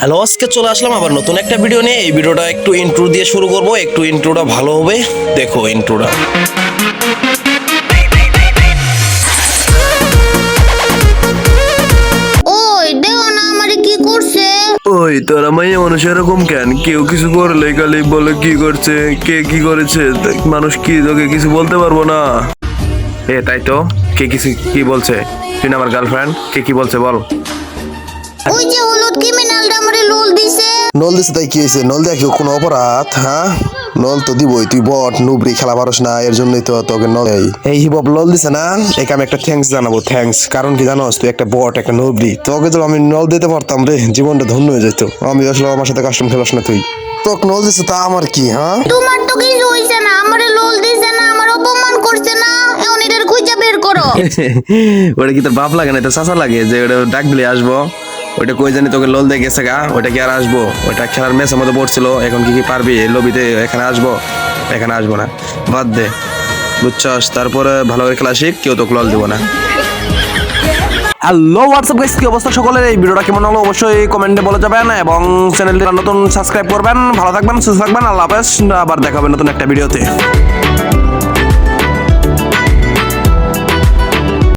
Hello আজকে চলে আসলাম আবার নতুন একটা ভিডিও নিয়ে। এই ভিডিওটা একটু ইন্ট্রো দিয়ে শুরু করব। একটু ইন্ট্রোটা ভালো হবে। দেখো ইন্ট্রোটা ওই দেও না আমারে কি করছে? ওই তোরা মাইয়া মানুষ এরকম কেন? কেউ কিছু করলে খালি বলে কি করছে কে কি করেছে মানুষ কি তোকে কিছু বলতে পারব না। এ তাই তো? কে কিছু কি বলছে? তুই আমার গার্লফ্রেন্ড কে কি বলছে বল। ওই যে নল দিছে তাই কি হয়েছে? নল কি কোনো অপরাধ হ্যাঁ? নল তো দিবই তুই বট নুবরি খেলা পারস না এর জন্যই তো তোকে নল দেয়। এই হিপ হপ নল দিছে না? একে আমি একটা থ্যাঙ্কস জানাব থ্যাঙ্কস কারণ কি জানোস তুই একটা বট একটা নুবরি তোকে যদি আমি নল দিতে পারতাম রে জীবনটা ধন্য হয়ে যেত আমি আসলে আমার সাথে কাস্টম খেলাস না তুই। তোকে নল দিছে তা আমার কি হ্যাঁ? তোমার তো কিছু হইছে না আমারে লোল দিছে না আমার অপমান করছে না এখন এটার খুঁজে বের করো। ওটা কি তোর বাপ লাগে না তো চাচা লাগে যে ওটা ডাক দিলে আসব? ওটা কই জানি তোকে লোল দিয়ে গেছে গা? ওটা কি আর আসব? ওইটা খেলার ম্যাচের মধ্যে পড়ছিল এখন কি কি পারবি? এই লবিতে এখানে আসব? এখানে আসব না। বাদ দে। বুঝছস? তারপরে ভালো করে খেলা শিখ, কেউ তোকে লল দিব না। হ্যালো হোয়াটসঅ্যাপ গাইস কি অবস্থা সকলের? এই ভিডিওটা কেমন হলো? অবশ্যই কমেন্টে বলে যাবেন এবং চ্যানেলটি নতুন সাবস্ক্রাইব করবেন। ভালো থাকবেন, সুস্থ থাকবেন। আল্লাহ হাফেজ। আবার দেখা হবে নতুন একটা ভিডিওতে